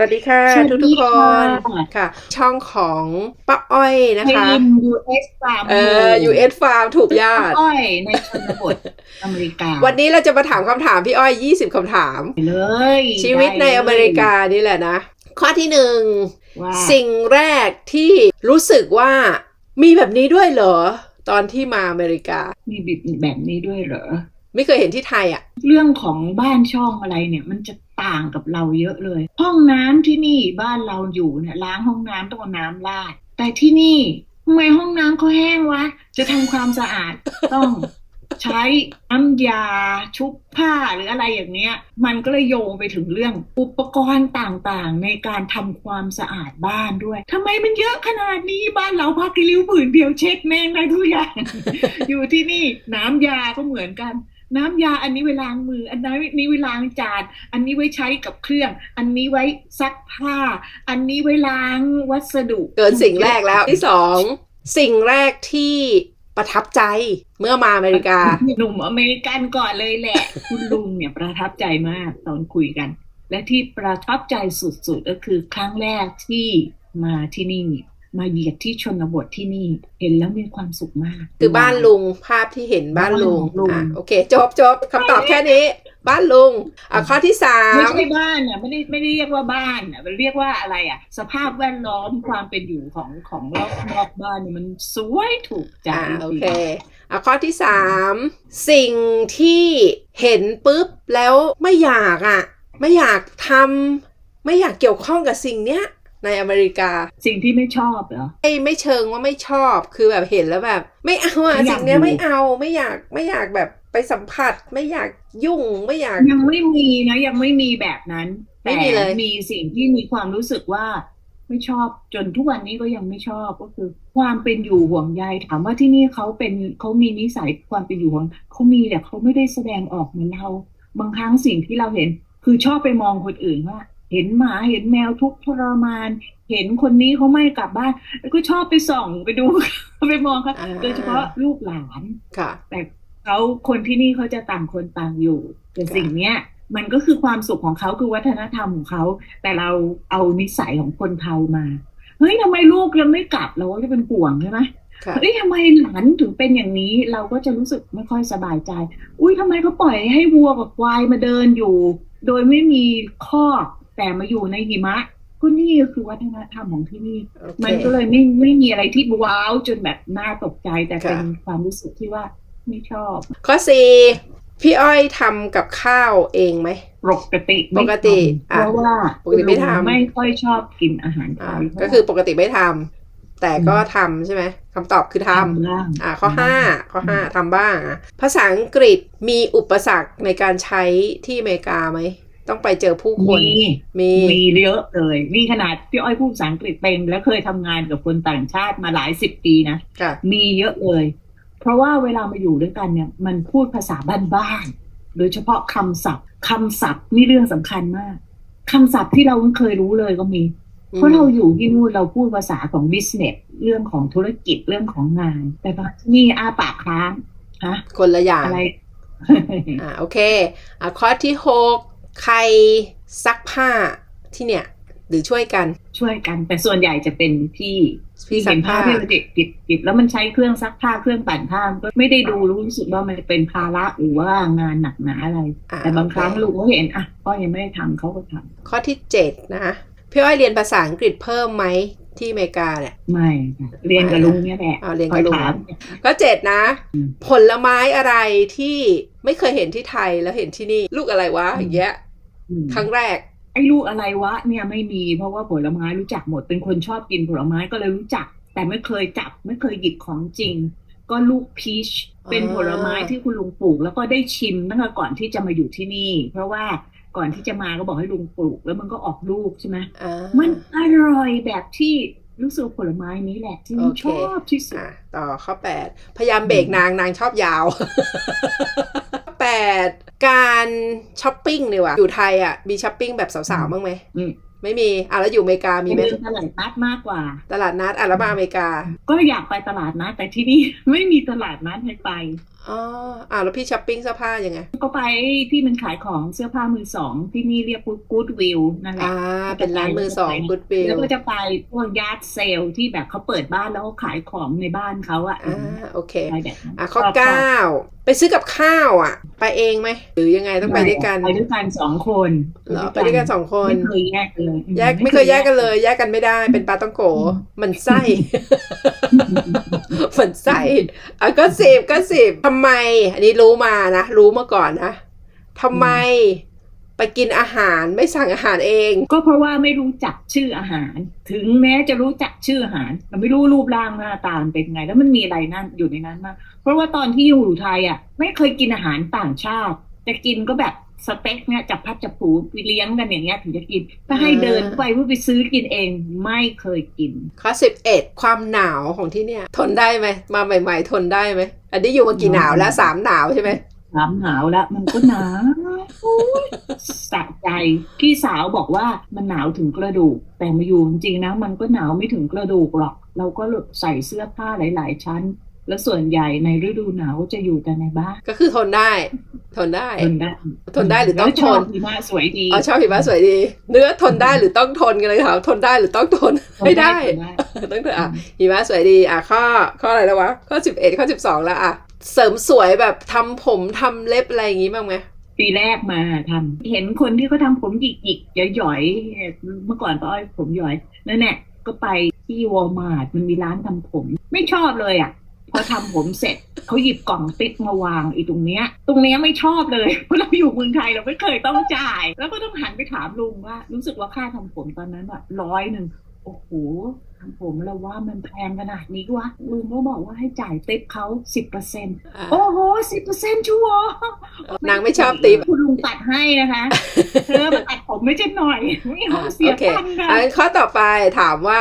สวัสดีค่ะ สวัสทุกดีทุกๆคค่ะนค่ะ ช่องของป้าอ้อยนะให้คะยิน US ฟาร์มเอ่อ US Farm ถูกญาติอ้อยในชนบทอเมริกา วันนี้เราจะมาถามคำถามพี่อ้อย 20คำถามเลยชีวิตในอเมริกานี่แหละนะ ข้อที่หนึ่งว่าสิ่งแรกที่รู้สึกว่ามีแบบนี้ด้วยเหรอ ตอนที่มาอเมริกา มีแบบแบบนี้ด้วยเหรอ ไม่เคยเห็นที่ไทยอะ เรื่องของบ้านช่องอะไรเนี่ย มันจะต่างกับเราเยอะเลย ห้องน้ำที่นี่บ้านเราอยู่เนี่ยล้างห้องน้ำต้องน้ำราด แต่ที่นี่ทำไมห้องน้ำเขาแห้งวะ จะทำความสะอาดต้องใช้น้ำยาชุบผ้าหรืออะไรอย่างเนี้ย มันก็เลยโยงไปถึงเรื่องอุปกรณ์ต่างๆ ในการทำความสะอาดบ้านด้วยทำไมมันเยอะขนาดนี้บ้านเราพักกิริ้วผืนเดียวเช็ดแม่งได้ทุกอย่าง อยู่ที่นี่น้ำยาก็เหมือนกัน น้ำยาอันนี้ไว้ล้างมือ อันนี้ไว้ล้างจาน อันนี้ไว้ใช้กับเครื่อง อันนี้ไว้ซักผ้า อันนี้ไว้ล้างวัสดุ เกินสิ่งแรกแล้วที่สองสิ่งแรกที่ประทับใจเมื่อมาอเมริกา หนุ่มอเมริกันก่อนเลยแหละ คุณลุงเนี่ยประทับใจมากตอนคุยกัน และที่ประทับใจสุดๆก็คือครั้งแรกที่มาที่นี่ มาเหยียบที่ชนบทที่นี่ เห็นแล้วมีความสุขมาก คือบ้านลุงภาพที่เห็นบ้านลุงบ้านลุงอะโอเค จบจบคำตอบแค่นี้ บ้านลุงอะข้อที่สามไม่ใช่บ้านอะไม่ได้ไม่ได้เรียกว่าบ้านอะมันเรียกว่าอะไรอะ สภาพแวดล้อมความเป็นอยู่ของของรอบรอบบ้านเนี่ยมันสวยถูกใจอ่าโอเคอะข้อที่สามสิ่งที่เห็นปุ๊บแล้วไม่อยากอะ ไม่อยากทำไม่อยากเกี่ยวข้องกับสิ่งเนี้ย ในอเมริกา สิ่งที่ไม่ชอบเหรอไม่ไม่เชิงว่าไม่ชอบคือแบบเห็นแล้วแบบ ไม่เอาอะไม่อยากสิ่งเนี้ยอยู่ไม่เอาไม่อยากไม่อยากแบบไปสัมผัสไม่อยากยุ่งไม่อยากยังไม่มีนะยังไม่มีแบบนั้นไม่แต่มีเลยมีสิ่งที่มีความรู้สึกว่าไม่ชอบจนทุกวันนี้ก็ยังไม่ชอบก็คือ ความเป็นอยู่ห่วงใยถามว่าที่นี่เขาเป็นเขามีนิสัยความเป็นอยู่ห่วงเขามีแต่เขาไม่ได้แสดงออกเหมือนเรา บางครั้งสิ่งที่เราเห็น คือชอบไปมองคนอื่นว่า เห็นหมาเห็นแมวทุกข์ทรมาน เห็นคนนี้เขาไม่กลับบ้าน แล้วก็ชอบไปส่องไปดูไปมองเขาอ่าโดยเฉพาะลูกหลานค่ะ แต่เขาคนที่นี่เขาจะต่างคนต่างอยู่แต่สิ่งเนี้ยมันก็คือความสุขของเขาคือวัฒนธรรมของเขา แต่เราเอานิสัยของคนเทามาเฮ้ยทำไมลูกยังไม่กลับเราก็จะเป็นห่วงใช่ไหมค่ะเฮ้ยทำไมหลานถึงเป็นอย่างนี้ เราก็จะรู้สึกไม่ค่อยสบายใจ อุ้ยทำไมเขาปล่อยให้วัวกับควายมาเดินอยู่ โดยไม่มีข้อก แต่มาอยู่ในหิมะก็นี่ก็คือวัฒนธรรมของที่นี่โอเคมันก็เลยไม่ไม่มีอะไรที่ว้าวจนแบบน่าตกใจแต่เป็นค่ะความรู้สึกที่ว่าไม่ชอบ ข้อสี่พี่อ้อยทำกับข้าวเองไหมปกติไม่ปกติทำเพราะว่าปกติไม่ทำลุงไม่ค่อยชอบกินอาหารไทอ่ายก็คือปกติไม่ทำแต่ก็ทำใช่ไหมคำตอบคือทำบ้างอ่าข้อห้าข้อห้าทำบ้างอะภาษาอังกฤษมีอุปสรรคในการใช้ที่อเมริกาไหม ต้องไปเจอผู้คนมีมีมีเยอะเลยนี่ขนาดพี่อ้อยพูดภาษาอังกฤษเป็น แล้วเคยทำงานกับคนต่างชาติมาหลายสิบปีนะค่ะมีเยอะเลย เพราะว่าเวลามาอยู่ด้วยกันเนี่ย มันพูดภาษาบ้านๆโดยเฉพาะคำศัพท์คำศัพท์นี่เรื่องสำคัญมากคำศัพท์ที่เราไม่เคยรู้เลยก็มี เพราะเราอยู่ที่นู่นเราพูดภาษาของ business เรื่องของธุรกิจเรื่องของงาน แต่บางที่นี่อาปากค้างฮะคนละอย่างอะไรอ่าโอเคอะข้อที่หก ใครซักผ้าที่เนี่ย หรือช่วยกัน ช่วยกัน แต่ส่วนใหญ่จะเป็นพี่พี่ซัเห็กนผ้าผ้าที่เราเด็กติดติดแล้วมันใช้เครื่องซักผ้าเครื่องปั่นผ้าก็ไม่ได้ดูรู้สึกว่ามันเป็นภาระหรือว่างานหนักหนาอะไรอ่าแต่บางโอเคครั้งลูกเขาเห็นอะพ่อยังไม่ได้ทำเขาก็ทำข้อที่เจ็ดนะคะพี่อ้อยเรียนภาษาอังกฤษเพิ่มไหมที่อเมริกาเนี่ยไม่ค่ะเรียนกับลุงเนี่ยแหละอ่าเรียนกับลุงคอถามก็เจ็ดนะอืมผลไม้อะไรที่ไม่เคยเห็นที่ไทยแล้วเห็นที่นี่ ลูกอะไรวะอย่างเงี้ยอืม ครั้งแรก ไอ้ลูกอะไรวะ เนี่ยไม่มีเพราะว่าผลไม้รู้จักหมดเป็นคนชอบกินผลไม้ก็เลยรู้จัก แต่ไม่เคยจับ ไม่เคยหยิบของจริง ก็ลูกพีชเป็นผลไม้ที่คุณลุงปลูก แล้วก็ได้ชิมตั้งแต่ก่อนที่จะมาอยู่ที่นี่ เพราะว่าก่อนที่จะมาก็บอกให้ลุงปลูก แล้วมันก็ออกลูกใช่ไหมอ่ามันอร่อยแบบที่รู้สึกว่าผลไม้นี้แหละที่โอมันเคชอบที่สุดอะต่อข้อแปดพยายามเบรกนางนางชอบยาว แปดการช้อปปิ้งดีกว่าอยู่ไทยอะมีช้อปปิ้งแบบสาวๆบ้างไหมอืมไม่มีอะแล้วอยู่อเมริกามีไหมเป็นตลาดนัดมากกว่า ตลาดนัดอะแล้วมาอเมริกา ก็อยากไปตลาดนัดแต่ที่นี่ไม่มีตลาดนัดให้ไป อ๋ออะแล้วพี่ช้อปปิ้งเสื้อผ้ายังไง ก็ไปที่มันขายของเสื้อผ้ามือสองที่นี่เรียกกู๊ดวิวนั่นแหละอ่าเป็นร้านมือสองกุดวิแล้ววก็จะไปพวกยาร์ดเซลที่แบบเขาเปิดบ้านแล้วเขาขายของในบ้านเขาอะอ่าโอเคไปแบบนั้นอะข้อชบเก้าไปซื้อกับข้าวอะ ไปเองไหมหรือยังไงต้องไปด้วยกันไปด้วยกันสองคนเหรอไปด้วยกันสองคนไม่เคยแยกกันเลยแยกไม่เคยแยกกันเลย แยกกันไม่ได้เป็นปลาต้องโกมันไส้ มันไส้อะก็สิบก็สิบทำไม อันนี้รู้มานะ รู้มาก่อนนะทำไมไปกินอาหารไม่สั่งอาหารเอง ก็เพราะว่าไม่รู้จักชื่ออาหาร ถึงแม้จะรู้จักชื่ออาหารแต่ไม่รู้รูปร่างหน้าตาเป็นไง แล้วมันมีอะไรนั่นอยู่ในนั้นมากเพราะว่าตอนที่อยู่ไทยอะ ไม่เคยกินอาหารต่างชาติ จะกินก็แบบสเต็กเนี่ยจับพัดจับผูไปเลี้ยงกันอย่างเงี้ยถึงจะกิน ถ้าให้เดินไปเพื่อไปซื้อกินเองไม่เคยกิน ข้อสิบเอ็ดความหนาวของที่เนี่ย ทนได้ไหมมาใหม่ ๆ ทนได้ไหมอันนี้อยู่มากี่หนาวแล้วสามหนาวใช่ไหมถามหนาวแล้วมันก็หนาวโอ๊ยสะใจพี่สาวบอกว่ามันหนาวถึงกระดูก แต่มาอยู่จริงๆนะ มันก็หนาวไม่ถึงกระดูกหรอก เราก็ใส่เสื้อผ้าหลาย ๆ ชั้น แล้วส่วนใหญ่ในฤดูหนาวจะอยู่แต่ในบ้าน ก็คือทนได้ ทนได้ ทนได้ทนได้หรือต้องแล้วชอบทนหิมะสวยดีอ๋อชอบหิมะสวยดี เนื้อทนได้หรือต้องทนกันเลยค่ะทนได้หรือต้องทนไม่ได้ทนได้ต้องทนอะหิมะสวยดีอะข้อข้ออะไรแล้ววะข้อสิบเอ็ดข้อสิบสองแล้วอะเสริมสวยแบบทำผมทำเล็บอะไรอย่างงี้บ้างไหมปีแรกมาทำเห็นคนที่เขาทำผมหยิกๆหย่อยๆเมื่อก่อนป้าอ้อยผมหย่อยนั่นแหละก็ไปที่วอลมาร์ทมันมีร้านทำผม ไม่ชอบเลยอะ พอทำผมเสร็จเขาหยิบกล่องติ๊กมาวางอีตรงเนี้ย ตรงเนี้ยไม่ชอบเลยเพราะเราอยู่เมืองไทยเราไม่เคยต้องจ่าย แล้วก็ต้องหันไปถามลุงว่า รู้สึกว่าค่าทำผมตอนนั้นอะร้อยหนึ่งโอ้โหทำผมแล้วว่ามันแพงขนาดนี้วะลุงก็บอกว่าให้จ่ายติ๊บเขาสิบเปอร์เซ็นอะโอ้โหสิบเปอร์เซ็นชัวร์นางไม่ชอบติ๊บคุณลุงตัดให้นะคะเธอมาตัดผมไม่ใช่หน่อยไม่เอาเสียโอเคตังค์นะอันข้อต่อไปถามว่า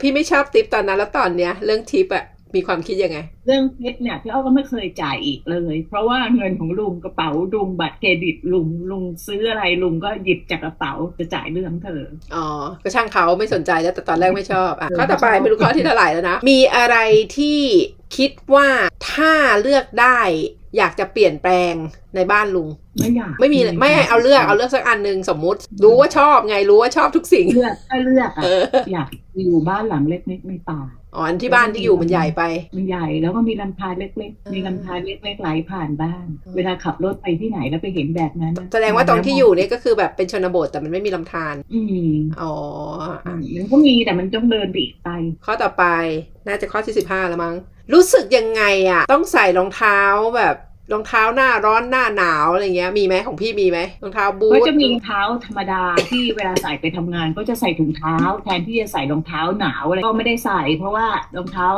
พี่ไม่ชอบทิปตอนนั้นแล้วตอนเนี้ย เรื่องทิปอะ มีความคิดยังไง เรื่องเพชรเนี่ยพี่อ้อก็ไม่เคยจ่ายอีกเลย เพราะว่าเงินของลุงกระเป๋าลุงบัตรเครดิตลุงลุงซื้ออะไรลุงก็หยิบจากกระเป๋าจะจ่ายเรื่องเธออ๋อก็ช่างเขาไม่สนใจแล้วแต่ตอนแรกไม่ชอบอะเออข้อต่อไปไม่ชอบไม่รู้ข้อที่เท่าไหร่แล้วนะมีอะไรที่คิดว่าถ้าเลือกได้อยากจะเปลี่ยนแปลงในบ้านลุง ไม่อยากไม่มีเลยไม่เอาเลือกเอาเลือกสักอันหนึ่งสมมุติ รู้ว่าชอบไงรู้ว่าชอบทุกสิ่งเลือกถ้าเลือกอะเอออยากอยู่บ้านหลังเล็กๆในป่า อ๋ออันที่บ้านที่อยู่มันใหญ่ไป มันใหญ่แล้วก็มีลำธารเล็ก ๆ มีลำธารเล็กๆไหลผ่านบ้าน เวลาขับรถไปที่ไหนแล้วไปเห็นแบบนั้นนะแสดงว่าตรงที่อยู่เนี่ยก็คือแบบเป็นชนบทแต่มันไม่มีลำธารอืมอ๋ออือะมมันก็มีแต่มันต้องเดินไปอีกไกลข้อต่อไปน่าจะข้อที่สิบห้าแล้วมั้งรู้สึกยังไงอะต้องใส่รองเท้าแบบ รองเท้าหน้าร้อนหน้าหนาวอะไรเงี้ย มีไหมของพี่มีไหมรองเท้าบูทก็จะมีรองเท้าธรรมดาที่เวลาใส่ไปทำงาน ก็จะใส่ถุงเท้า แทนที่จะใส่รองเท้าหนาวอะไรก็ไม่ได้ใส่ เพราะว่ารองเท้า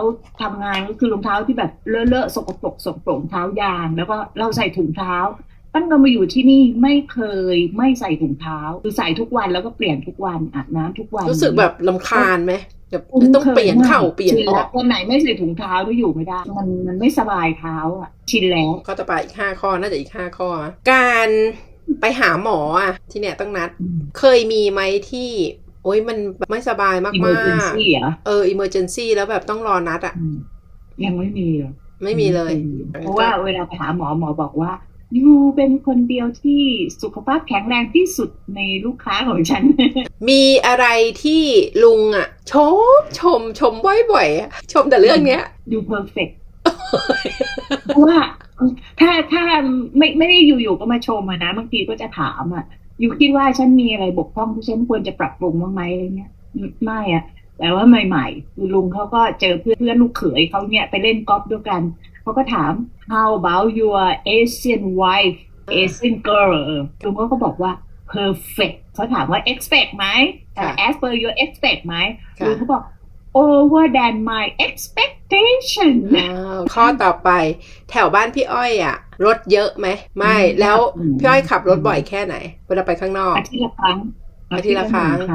ทำงานก็คือรองเท้าที่แบบเลอะๆสกปรกสกปรกรองเท้ายาง แล้วก็เราใส่ถุงเท้าตั้งแต่มาอยู่ที่นี่ไม่เคยไม่ใส่ถุงเท้าคือใส่ทุกวันแล้วก็เปลี่ยนทุกวันอาบน้ำทุกวันรู้สึกแบบลำคาญไหม แบบคุ้นต้องเปลี่ยนคมกเข่าเปลี่ยนชินออแล้วกวันไหนไม่ใส่ถุงเท้าก็อยู่ไม่ได้ มันมันไม่สบายเท้าอะ ชินแล้วข้อต่อไปอีกห้าข้อน่าจะอีกห้าข้อนะการไปหาหมออะที่เนี่ยต้องนัด เคยมีไหมที่ โอ้ยมันไม่สบายมากอิมเมอร์เจนซี่เหรอๆเอออิมเมอร์เจนซี่แล้วแบบต้องรอนัดอะอืมยังไม่มีเหรอไม่มีเลย เพราะว่าเวลาไปหาหมอหมอบอกว่า ยูเป็นคนเดียวที่สุขภาพแข็งแรงที่สุดในลูกค้าของฉัน มีอะไรที่ลุงอะชมชมชมบ่อยๆอะชมแต่เรื่องเนี้ยดูเพอร์เฟกเพราะว่าถ้าถ้าไม่ไม่ได้อยู่ๆก็มาชมอะนะบางทีก็จะถามอะอยู่คิดว่าฉันมีอะไรบกพร่องที่ฉันควรจะปรับปรุงบ้างไหมอะไรเงี้ยไม่อะแต่ว่าใหม่ๆคือลุงเขาก็เจอเพื่อนเพื่อนลูกเขยเขาเนี่ยไปเล่นกอล์ฟด้วยกัน เขาก็ถาม how about your Asian wife Asian girl เออลุงเขาก็บอกว่า perfect เขาถามว่า expect ไหมเอ่อ as per your expect ไหมค่ะลุงเขาบอก over than my expectation อ้าวข้อต่อไป แถวบ้านพี่อ้อยอะรถเยอะไหม ไม่อืมแล้วอืมพี่อ้อยขับรถบ่อยแค่ไหน เวลาไปข้างนอกอาทิตย์ละครั้งอาทิตย์ละครั้งหนึ่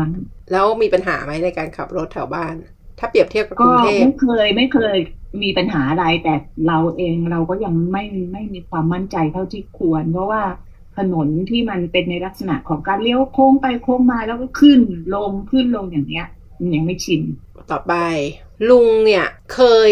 แล้วมีปัญหาไหมในการขับรถแถวบ้าน ถ้าเปรียบเทียบกับกก็รุงเทพไม่เคยไม่เคย มีปัญหาอะไรแต่เราเองเราก็ยังไม่ไม่มีความมั่นใจเท่าที่ควร เพราะว่าถนนที่มันเป็นในลักษณะของการเลี้ยวโค้งไปโค้งมาแล้วก็ขึ้นลงขึ้นลงอย่างเงี้ยมันยังไม่ชิน ต่อไป ลุงเนี่ยเคย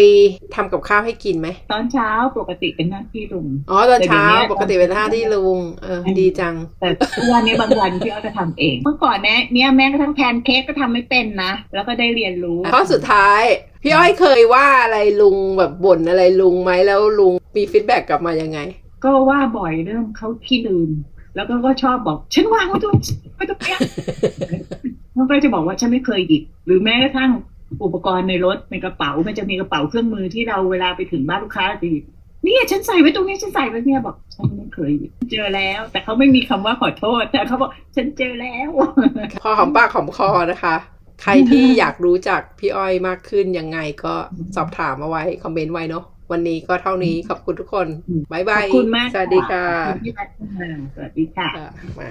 ทำกับข้าวให้กินไหม ตอนเช้าปกติเป็นหน้าที่ลุง อ๋อ ตอนเช้าแต่เดี๋ยวนี้ปกติเป็นท่าที่ลุง เออ ดีจัง แต่ทุกวันนี้บางวันพี่อ้อยก็ทำเอง เมื่อก่อนเนี้ยเนี่ยแม้กระทั่งแพนเค้กก็ทำไม่เป็นนะ แล้วก็ได้เรียนรู้ข้อสุดท้าย พี่อ้อยเคยว่าอะไรลุงแบบบ่นอะไรลุงไหมแล้วลุงมีฟีดแบ็กกลับมายังไง ก็ว่าบ่อยเรื่องเขาขี้ลืม แล้วก็ก็ชอบบอกฉันวางไว้ตรงไว้ตรงเนี้ยมันก็จะบอกว่าฉันไม่เคยหยิบหรือแม้กระทั่ง อุปกรณ์ในรถในกระเป๋า มันจะมีกระเป๋าเครื่องมือที่เราเวลาไปถึงบ้านลูกค้าจะหยิบเนี่ยฉันใส่ไว้ตรงนี้ฉันใส่ไว้เนี่ยบอกฉันไม่เคยหยิบเจอแล้ว แต่เขาไม่มีคำว่าขอโทษ แต่เขาบอกฉันเจอแล้วพอหอมปากหอมคอนะคะ ใครที่อยากรู้จักพี่อ้อยมากขึ้นยังไงก็สอบถามมาไว้คอมเมนต์ไว้เนาะวันนี้ก็เท่านี้ขอบคุณทุกคนอืมบ๊ายบายขอบคุณมากสวัสดีค่ะขอบคุณที่มาสวัสดีค่ะค่ะมา